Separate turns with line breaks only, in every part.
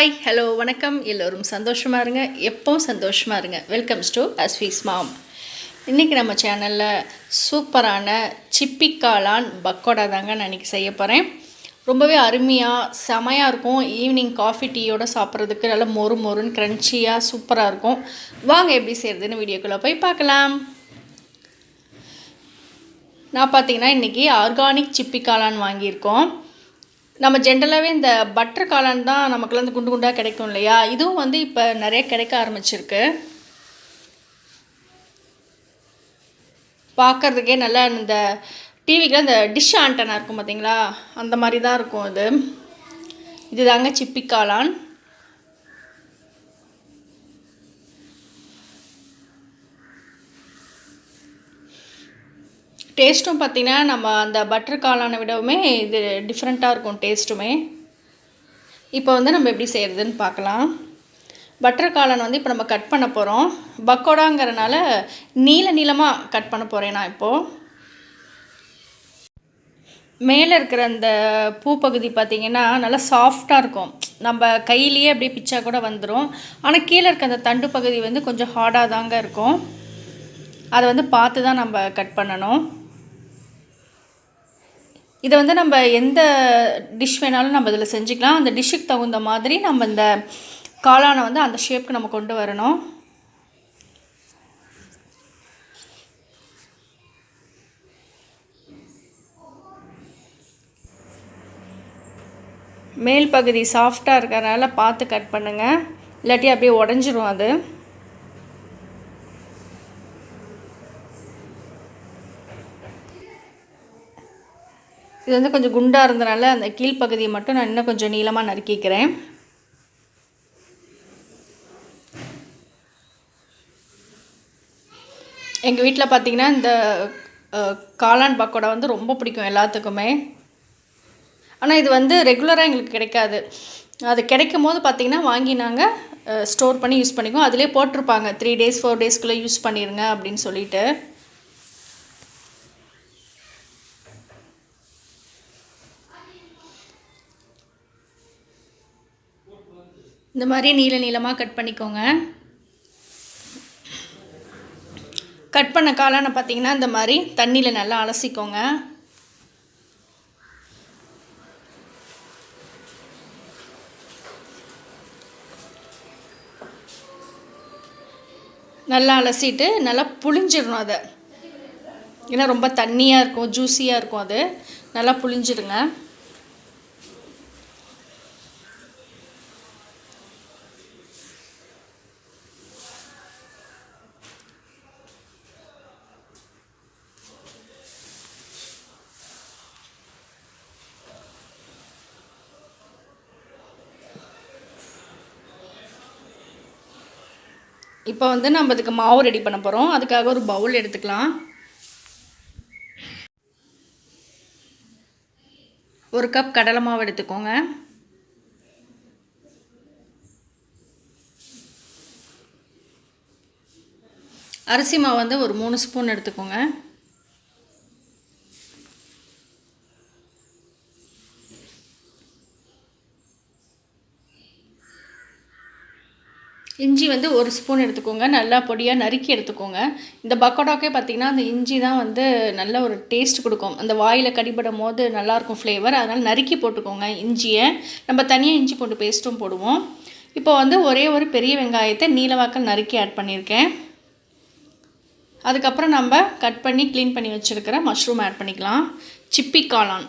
Hi hello வணக்கம். எல்லோரும் சந்தோஷமாக இருங்க. எப்பவும் சந்தோஷமாக இருங்க. வெல்கம்ஸ் டு அஸ்வீஸ் மாம் இன்றைக்கி நம்ம சேனலில் சூப்பரான சிப்பிக்காளான் பக்கோடா தாங்க நான் இன்றைக்கி செய்ய போகிறேன் ரொம்பவே அருமையாக செமையாக இருக்கும். ஈவினிங் காஃபி டீயோட சாப்பிட்றதுக்கு நல்லா மொறு மொறுன்னு க்ரன்ச்சியாக சூப்பராக இருக்கும். வாங்க எப்படி செய்கிறதுன்னு வீடியோக்குள்ளே போய் பார்க்கலாம். நான் பார்த்தீங்கன்னா இன்றைக்கி ஆர்கானிக் சிப்பிக்காளான் வாங்கியிருக்கோம். நம்ம ஜென்ரலாகவே இந்த பட்டர் காளான் தான் நமக்குலாம் இந்த குண்டு குண்டாக கிடைக்கும் இல்லையா? இதுவும் வந்து இப்போ நிறைய கிடைக்க ஆரம்பிச்சிருக்கு. பார்க்குறதுக்கே நல்லா இந்த டிவிக்கெலாம் இந்த டிஷ் ஆண்டனா இருக்கும் பார்த்தீங்களா அந்த மாதிரி தான் இருக்கும் இது. இதுதாங்க சிப்பி காளான். டேஸ்ட்டும் பார்த்திங்கன்னா நம்ம அந்த பட்டர் காளானை விடவுமே இது டிஃப்ரெண்ட்டாக இருக்கும் டேஸ்ட்டுமே. இப்போ வந்து நம்ம எப்படி செய்கிறதுன்னு பார்க்கலாம். பட்டர் காளான் வந்து இப்போ நம்ம கட் பண்ண போகிறோம் பக்கோடாங்கிறனால நீள நீளமாக கட் பண்ண போகிறேன் நான் இப்போது மேலே இருக்கிற அந்த பூ பகுதி பார்த்திங்கன்னா நல்லா சாஃப்டாக இருக்கும். நம்ம கையிலேயே அப்படியே பிச்சா கூட வந்துடும் ஆனால் கீழே இருக்க அந்த தண்டு பகுதி வந்து கொஞ்சம் ஹார்டாக தாங்க இருக்கும். அதை வந்து பார்த்து தான் நம்ம கட் பண்ணணும். இதை வந்து நம்ம எந்த டிஷ் வேணாலும் நம்ம இதில் செஞ்சுக்கலாம். அந்த டிஷ்ஷுக்கு தகுந்த மாதிரி நம்ம இந்த காளானை வந்து அந்த ஷேப்புக்கு நம்ம கொண்டு வரணும். மேல் பகுதி சாஃப்டாக இருக்கிறனால பார்த்து கட் பண்ணுங்கள் இல்லாட்டி அப்படியே உடஞ்சிரும் அது. இது வந்து கொஞ்சம் குண்டாக இருந்தனால அந்த கீழ்ப்பகுதியை மட்டும் நான் இன்னும் கொஞ்சம் நீளமாக நறுக்கிக்கிறேன். எங்கள் வீட்டில் பார்த்திங்கன்னா இந்த காளான் பக்கோடா வந்து ரொம்ப பிடிக்கும் எல்லாத்துக்குமே. ஆனால் இது வந்து ரெகுலராக எங்களுக்கு கிடைக்காது. அது கிடைக்கும் போது பார்த்திங்கன்னா வாங்கி நாங்கள் ஸ்டோர் பண்ணி யூஸ் பண்ணிக்குவோம். அதிலே போட்டிருப்பாங்க. த்ரீ டேஸ் ஃபோர் டேஸ்க்குள்ளே யூஸ் பண்ணிடுங்க அப்படின்னு சொல்லிட்டு. இந்த மாதிரி நீள நீளமாக கட் பண்ணிக்கோங்க. கட் பண்ண காளானை பார்த்தீங்கன்னா இந்த மாதிரி தண்ணியில் நல்லா அலசிக்கோங்க. நல்லா அலசிட்டு நல்லா புளிஞ்சிடணும் அதை. ஏன்னா ரொம்ப தண்ணியாக இருக்கும் ஜூஸியாக இருக்கும் அது. நல்லா புளிஞ்சிடுங்க இப்போ வந்து நம்ம இதுக்கு மாவு ரெடி பண்ண போகிறோம் அதுக்காக ஒரு பவுல் எடுத்துக்கலாம். ஒரு கப் கடலை மாவு எடுத்துக்கோங்க. அரிசி மாவு வந்து ஒரு மூணு ஸ்பூன் எடுத்துக்கோங்க. இஞ்சி வந்து ஒரு ஸ்பூன் எடுத்துக்கோங்க. நல்லா பொடியாக நறுக்கி எடுத்துக்கோங்க. இந்த பக்கோடாக்கே பார்த்திங்கன்னா அந்த இஞ்சி தான் வந்து நல்ல ஒரு டேஸ்ட் கொடுக்கும். அந்த வாயில் கடிபடும் போது நல்லாயிருக்கும் ஃப்ளேவர் அதனால் நறுக்கி போட்டுக்கோங்க இஞ்சியை. நம்ம தனியாக இஞ்சி போட்டு பேஸ்ட்டும் போடுவோம். இப்போ வந்து ஒரே ஒரு பெரிய வெங்காயத்தை நீலவாக்கல் நறுக்கி ஆட் பண்ணியிருக்கேன். அதுக்கப்புறம் நம்ம கட் பண்ணி க்ளீன் பண்ணி வச்சுருக்கிற மஷ்ரூம் ஆட் பண்ணிக்கலாம். சிப்பி காளான்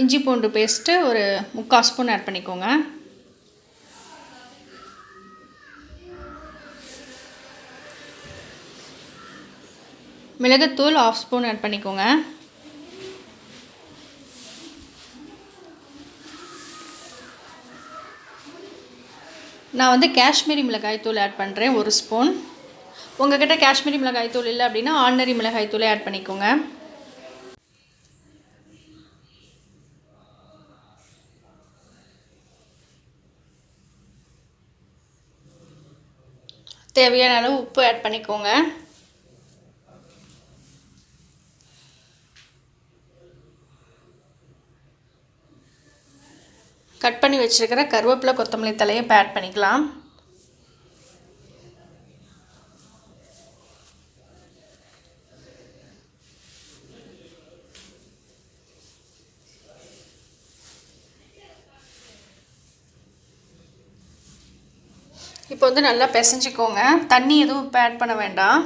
இஞ்சி பூண்டு பேஸ்ட்டு ஒரு முக்கால் ஸ்பூன் ஆட் பண்ணிக்கோங்க. மிளகுத்தூள் ஆஃப் ஸ்பூன் ஆட் பண்ணிக்கோங்க. நான் வந்து காஷ்மீரி மிளகாய் தூள் ஆட் பண்ணுறேன் ஒரு ஸ்பூன். உங்கள்கிட்ட காஷ்மீரி மிளகாய் தூள் இல்லை அப்படின்னா ஆர்டினரி மிளகாய் தூளே ஆட் பண்ணிக்கோங்க. தேவையான அளவு உப்பு ஆட் பண்ணிக்கோங்க. கட் பண்ணி வச்சுருக்கிற கருவேப்பிலை கொத்தமல்லி தலையை இப்போ ஆட் பண்ணிக்கலாம். இப்போ வந்து நல்லா பிசைஞ்சிக்கோங்க. தண்ணி எதுவும் இப்போ ஆட் பண்ண வேண்டாம்.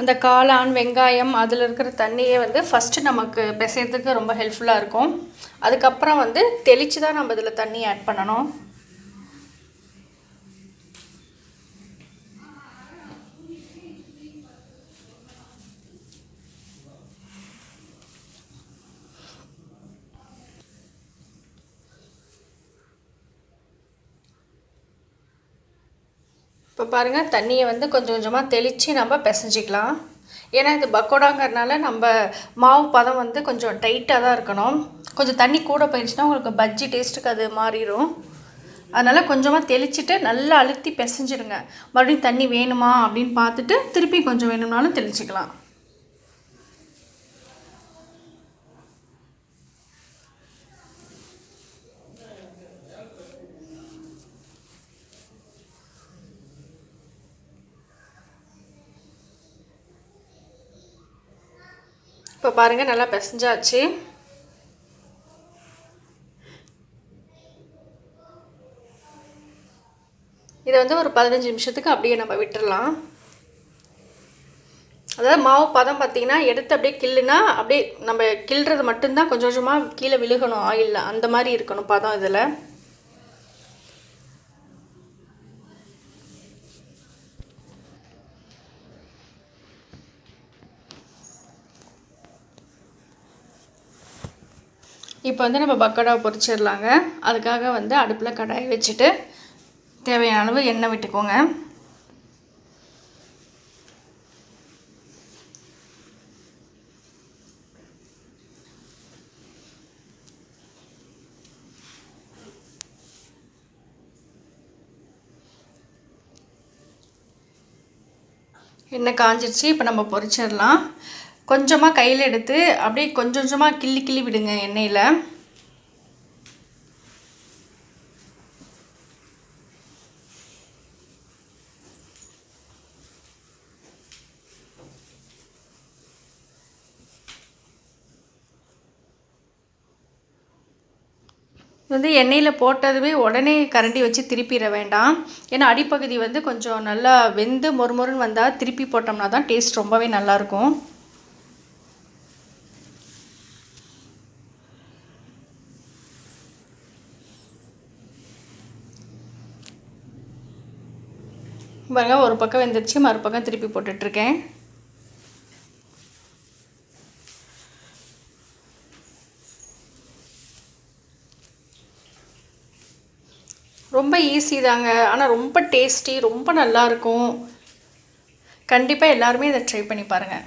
அந்த காளான் வெங்காயம் அதில் இருக்கிற தண்ணியே வந்து ஃபஸ்ட்டு நமக்கு பிசைறதுக்கு ரொம்ப ஹெல்ப்ஃபுல்லாக இருக்கும். அதுக்கப்புறம் வந்து தெளித்து தான் நம்ம இதில் தண்ணி ஆட் பண்ணணும். இப்போ பாருங்கள் தண்ணியை வந்து கொஞ்சம் கொஞ்சமாக தெளித்து நம்ம பிசைஞ்சிக்கலாம். ஏன்னா இது பக்கோடாங்கிறதுனால நம்ம மாவு பதம் வந்து கொஞ்சம் டைட்டாக தான் இருக்கணும். கொஞ்சம் தண்ணி கூட போயிடுச்சுன்னா உங்களுக்கு பஜ்ஜி டேஸ்ட்டுக்கு அது மாறிடும் அதனால் கொஞ்சமாக தெளிச்சுட்டு நல்லா அழுத்தி பிசைஞ்சிடுங்க. மறுபடியும் தண்ணி வேணுமா அப்படின்னு பார்த்துட்டு திருப்பி கொஞ்சம் வேணும்னாலும் தெளிச்சிக்கலாம். இப்போ பாருங்கள் நல்லா பிசைஞ்சாச்சு. இதை வந்து ஒரு பதினஞ்சு நிமிஷத்துக்கு அப்படியே நம்ம விட்டுடலாம் அதாவது மாவு பதம் பார்த்திங்கன்னா எடுத்து அப்படியே கில்லுனா அப்படியே நம்ம கிள்றது மட்டும்தான் கொஞ்சம் கொஞ்சமாக கீழே விழுகணும் ஆயிலில் அந்த மாதிரி இருக்கணும் பதம் இதில். இப்போ வந்து நம்ம பக்கோடா பொரிச்சிடலாங்க. அதுக்காக வந்து அடுப்பில் கடாயை வச்சுட்டு தேவையான அளவு எண்ணெய் விட்டுக்கோங்க. எண்ணெய் காஞ்சிருச்சு இப்போ நம்ம பொரிச்சிடலாம். கொஞ்சமாக கையில் எடுத்து அப்படியே கொஞ்சம் கொஞ்சமாக கிள்ளி கிள்ளி விடுங்க எண்ணெயில். வந்து எண்ணெயில் போட்டதுமே உடனே கரண்டி வச்சு திருப்பிட வேண்டாம். ஏன்னா அடிப்பகுதி வந்து கொஞ்சம் நல்லா வெந்து மொறுமொறுன்னு வந்தால் திருப்பி போட்டோம்னா தான் டேஸ்ட் ரொம்பவே நல்லாயிருக்கும் பாருங்க ஒரு பக்கம் வெந்துருச்சு மறுபக்கம் திருப்பி போட்டுட்ருக்கேன். ரொம்ப ஈஸி தாங்க. ஆனால் ரொம்ப டேஸ்டி ரொம்ப நல்லாயிருக்கும் கண்டிப்பாக எல்லாருமே இதை ட்ரை பண்ணி பாருங்கள்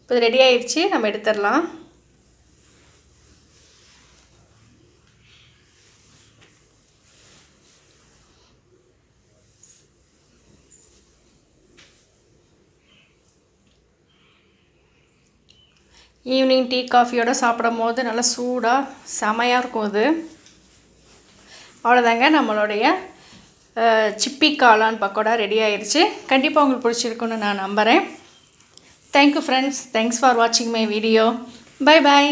இப்போ இது ரெடி ஆயிடுச்சு நம்ம எடுத்துடலாம். ஈவினிங் டீ காஃபியோடு சாப்பிடும் போது நல்லா சூடாக செமையாக இருக்கும் அது. அவ்வளோதாங்க நம்மளுடைய சிப்பி காளான் பக்கோடா ரெடி ஆயிடுச்சு கண்டிப்பாக உங்களுக்கு பிடிச்சிருக்குன்னு நான் நம்புகிறேன் thank you friends thanks for வாட்சிங் மை வீடியோ பை பாய்